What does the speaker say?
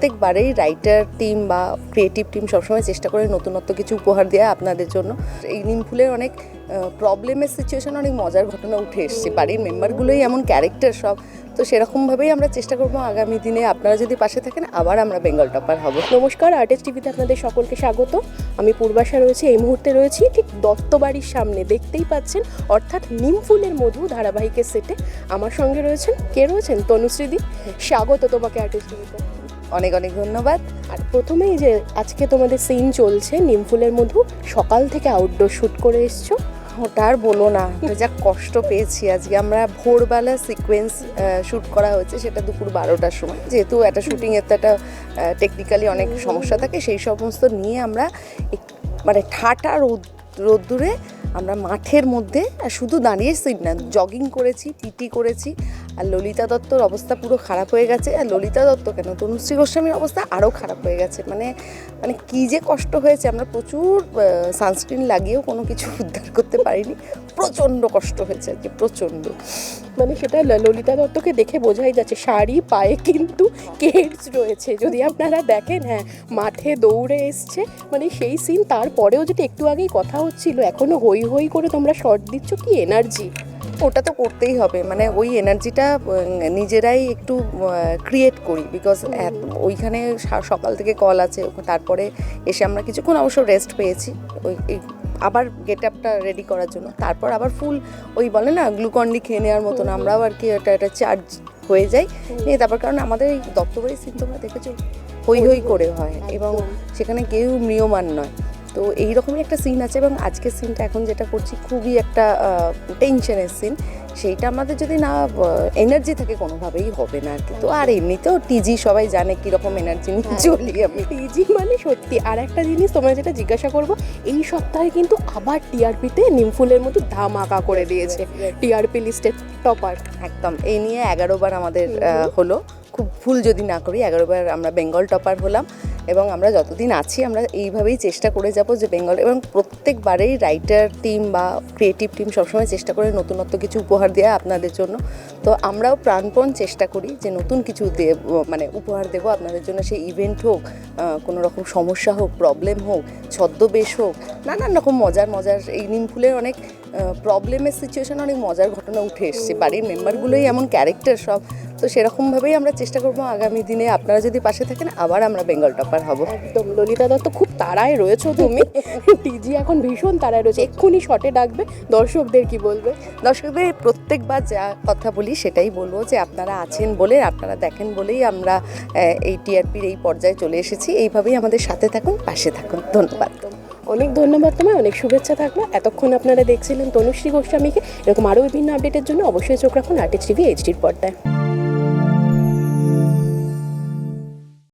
প্রত্যেকবারেই writer team বা creative team সবসময় চেষ্টা করে নতুনত্ব কিছু উপহার দেওয়া আপনাদের জন্য। এই নিমফুলের অনেক প্রবলেমের সিচুয়েশন অনেক মজার ঘটনা উঠে এসছে। বাড়ির মেম্বারগুলোই এমন ক্যারেক্টার সব। তো সেরকমভাবেই আমরা চেষ্টা করব আগামী দিনে আপনারা যদি পাশে থাকেন, আবার আমরা বেঙ্গল টপার হব। নমস্কার আর্টিস্ট টিভিতে আপনাদের সকলকে স্বাগত। আমি পূর্বাশা রয়েছি, এই মুহূর্তে রয়েছি ঠিক দত্তবাড়ির সামনে। দেখতেই পাচ্ছেন, অর্থাৎ নিমফুলের মধু ধারাবাহিকের সেটে আমার সঙ্গে রয়েছেন, কে রয়েছেন? তনুশ্রীদি স্বাগত তোমাকে আর্টিস্ট টিভিতে অনেক অনেক ধন্যবাদ। আর প্রথমেই যে আজকে তোমাদের সিন চলছে নিমফুলের মধু, সকাল থেকে আউটডোর শ্যুট করে এসছো। ওটা আর বলো না যা কষ্ট পেয়েছি আজকে। আমরা ভোরবেলা সিকোয়েন্স শ্যুট করা হয়েছে সেটা দুপুর বারোটার সময়। যেহেতু একটা শুটিংয়ের তো একটা টেকনিক্যালি অনেক সমস্যা থাকে, সেই সমস্ত নিয়ে আমরা মানে ঠাটা রোদ, রোদ্দুরে আমরা মাঠের মধ্যে, আর শুধু দাঁড়িয়ে সিট না জগিং করেছি টিটি করেছি, আর ললিতা দত্তর অবস্থা পুরো খারাপ হয়ে গেছে, আর ললিতা দত্ত কেন? তনুশ্রী গোস্বামীর অবস্থা আরও খারাপ হয়ে গেছে মানে মানে কী যে কষ্ট হয়েছে, আমরা প্রচুর সানস্ক্রিন লাগিয়েও কোনো কিছু উদ্ধার করতে পারিনি প্রচণ্ড কষ্ট হয়েছে আর কি প্রচণ্ড। মানে সেটা ললিতা দত্তকে দেখে বোঝাই যাচ্ছে শাড়ি পায়ে কিন্তু কেডস রয়েছে। যদি আপনারা দেখেন হ্যাঁ মাঠে দৌড়ে এসছে মানে সেই সিন তারপরেও যেটা একটু আগেই কথা হচ্ছিল এখনও হই হই করে তোমরা শর্ট দিচ্ছ কি এনার্জি ওটা তো করতেই হবে মানে ওই এনার্জিটা নিজেরাই একটু ক্রিয়েট করি বিকজ ওইখানে সকাল থেকে কল আছে তারপরে এসে আমরা কিছুক্ষণ অবশ্য রেস্ট পেয়েছি ওই আবার গেট আপটা রেডি করার জন্য। তারপর আবার ফুল ওই বলে না গ্লুকন্ডি খেয়ে নেওয়ার মতন আমরাও আর কি একটা একটা চার্জ হয়ে যাই নিয়ে তারপর কারণ আমাদের এই দত্তবাড়ির সিন তোমরা দেখেছ? হই হই করে হয় এবং সেখানে কেউ মৃয়মান নয়। তো এইরকমই একটা সিন আছে এবং আজকের সিনটা এখন যেটা করছি খুবই একটা টেনশনের সিন সেইটা আমাদের যদি না এনার্জি থাকে কোনোভাবেই হবে না আর কি। তো আর এমনিতেও টিজি সবাই জানে কীরকম এনার্জি নিয়ে চলি আমি। পিজি মানে সত্যি আর একটা জিনিস তোমরা যেটা জিজ্ঞাসা করব এই সপ্তাহে কিন্তু আবার টিআরপিতে নিমফুলের মতো ধামাকা করে দিয়েছে। টিআরপি লিস্টের টপার একদম এই নিয়ে এগারোবার আমাদের হলো। খুব ভুল যদি না করি এগারোবার আমরা বেঙ্গল টপার হলাম। এবং আমরা যতদিন আছি, আমরা এইভাবেই চেষ্টা করে যাব যে বেঙ্গল এবং প্রত্যেকবারেই রাইটার টিম বা ক্রিয়েটিভ টিম সবসময় চেষ্টা করে নতুনত্ব কিছু উপহার দেওয়া আপনাদের জন্য। তো আমরাও প্রাণপণ চেষ্টা করি যে নতুন কিছু মানে উপহার দেবো আপনাদের জন্য। সেই ইভেন্ট হোক কোনো রকম সমস্যা হোক প্রবলেম হোক, ছদ্মবেশ হোক নানান রকম মজার মজার এই নিমফুলের অনেক প্রবলেমের সিচুয়েশন অনেক মজার ঘটনা উঠে এসছে। বাড়ির মেম্বারগুলোই এমন ক্যারেক্টার সব। তো সেরকমভাবেই আমরা চেষ্টা করব আগামী দিনে আপনারা যদি পাশে থাকেন আবার আমরা বেঙ্গল টপার হব। একদম ললিতা দত্ত খুব তাড়ায় রয়েছো তুমি। টিজি এখন ভীষণ তাড়ায় রয়েছে। এক্ষুনি শটে ডাকবে। দর্শকদের কি বলবে? দর্শকদের প্রত্যেকবার যা কথা বলি সেটাই বলব যে আপনারা আছেন বলে আপনারা দেখেন বলেই আমরা এই টিআরপির এই পর্যায়ে চলে এসেছি। এইভাবেই আমাদের সাথে থাকুন পাশে থাকুন। ধন্যবাদ। অনেক ধন্যবাদ তোমায়, অনেক শুভেচ্ছা থাকল। এতক্ষণ আপনারা দেখছিলেন তনুশ্রী গোস্বামীকে। এরকম আরও বিভিন্ন আপডেটের জন্য অবশ্যই চোখ রাখুন আর্টিস্ট টিভি এইচডির পর্দায়।